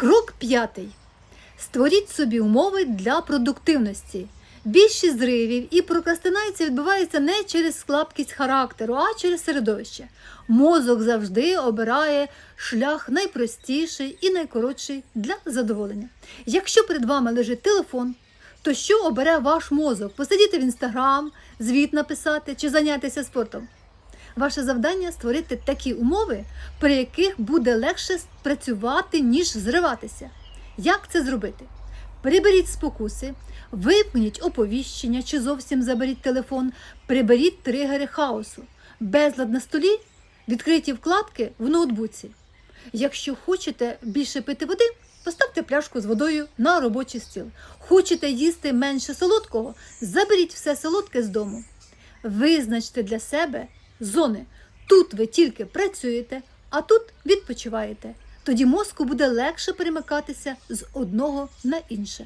Крок п'ятий. Створіть собі умови для продуктивності. Більшість зривів і прокрастинація відбувається не через слабкість характеру, а через середовище. Мозок завжди обирає шлях найпростіший і найкоротший для задоволення. Якщо перед вами лежить телефон, то що обере ваш мозок? Посидіти в інстаграм, звіт написати чи зайнятися спортом? Ваше завдання створити такі умови, при яких буде легше працювати, ніж зриватися. Як це зробити? Приберіть спокуси, вимкніть оповіщення чи зовсім заберіть телефон, приберіть тригери хаосу, безлад на столі, відкриті вкладки в ноутбуці. Якщо хочете більше пити води, поставте пляшку з водою на робочий стіл. Хочете їсти менше солодкого, заберіть все солодке з дому. Визначте для себе зони. Тут ви тільки працюєте, а тут відпочиваєте. Тоді мозку буде легше перемикатися з одного на інше.